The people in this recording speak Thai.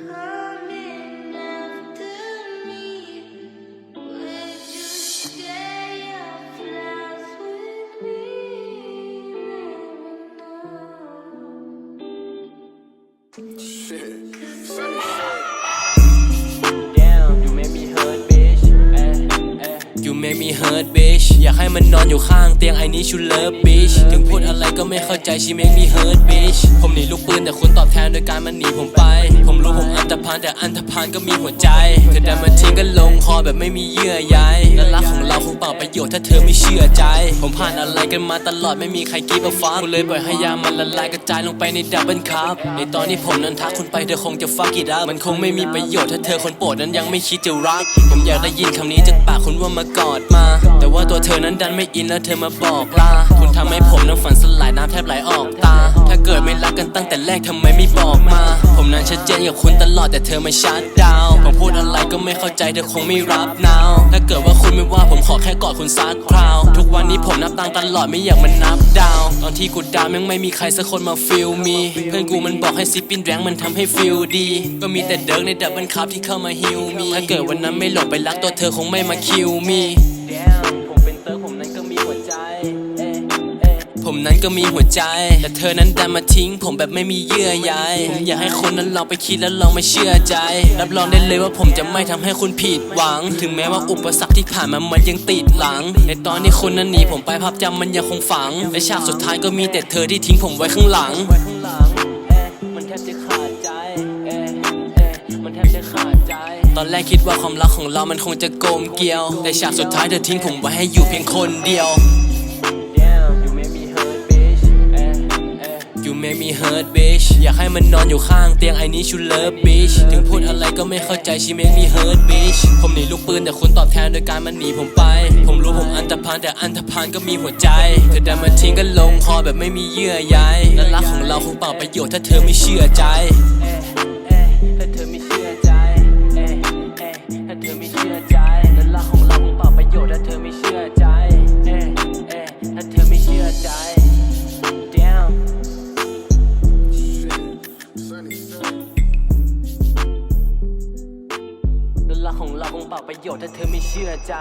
Shit. Sunny shit. Damn, you made me hurt, bitch. Eh, eh. You made me hurt, bitch. อยากให้มันนอนอยู่ข้างเตียงไอ้นี้ชูเลิฟ bitch ถึงพูดอะไร ไม่เข้าใจชีไม่มีเฮิร์ทบีชผมหนีลูกปืนแต่คุณตอบแทนโดยการมันหนีผมไป ผมรู้ผมอันธพาลแต่อันธพาลก็มีหัวใจเธอดันมาทิ้งกันลงคอแบบไม่มีเยื่อใยและรัก ของเราคงเปล่าประโยชน์ถ้าเธอไม่เชื่อใจ ผมผ่านอะไรกันมาตลอดไม่มีใครกีบฟังคุณเลยปล่อยให้ยามันละลายกระจายลงไปในดับเบิลคัพในตอนที่ผมนั้นทักคุณไปเธอคงจะฟักอีดัมันคงไม่มีประโยชน์ถ้าเธอคนโปรดนั้นยังไม่คิดจะรัก ผมอยากได้ยินคำนี้จากปากคุณว่ามากอดมา แต่ว่าตัวเธอนั้นดันไม่อินแล้วเธอมาบอกลาคุณทำให้ผมนั้นฝันสลายน้ำแทบไหลออกตา ถ้าเกิดไม่รักกันตั้งแต่แรกทำไมไม่บอกมา ผมนั้นชัดเจนกับคุณตลอดแต่เธอไมาชัดดาวผมพูดอะไรก็ไม่เข้าใจเธอคงไม่รับนาวถ้าเกิดว่าคุณไม่ แค่กอดคุณสักคราว ทุกวันนี้ผมนับตังตลอดไม่อยากมันนับดาว ตอนที่กูดาวยังไม่มีใครสักคนมาฟิลมี เพื่อนกูมันบอกให้ซิปปินแรงมันทำให้ฟิลดี ก็มีแต่เดิร์กในดับเบิลคัพที่เข้ามาฮิวมี ถ้าเกิดวันนั้นไม่หลบไปรักตัวเธอคงไม่มาคิวมี นั้นก็มีหัวใจ แต่เธอนั้นดันมาทิ้ง ผมแบบไม่มีเยื่อใยผมอยากให้คนนั้นลองไปคิดแล้วลองมาเชื่อใจ รับรองได้เลยว่าผมจะไม่ทำให้คุณผิดหวัง ถึงแม้ว่าอุปสรรคที่ผ่านมามันยังติดหลัง ในตอนที่คุณนั้นหนีผมไปภาพจำมันยังคงฝัง และฉากสุดท้ายก็มีแต่เธอที่ทิ้งผมไว้ข้างหลังมันแทบจะขาดใจมันแทบจะขาดใจ ตอนแรกคิดว่าความรักของเรามันคงจะโกมเกลียว แต่ฉากสุดท้ายเธอทิ้งผมไว้ให้อยู่เพียงคนเดียว You make me hurt, bitch อยากให้มันนอนอยู่ข้างเตียงไอ้นี้ชูเลิฟ bitch ถึงพูดอะไรก็ไม่เข้าใจ she make me hurt, bitch ผมหนีลูกปืนแต่คุณตอบแทนโดยการมันหนีผมไป ผมรู้ผมอันธพาลแต่อันธพาลก็มีหัวใจ เธอดันมาทิ้งกันลงคอแบบไม่มีเยื่อใยและรักของเราคงเปล่าประโยชน์ถ้าเธอไม่เชื่อใจ ของเราคงเปล่าประโยชน์ถ้าเธอไม่เชื่อใจ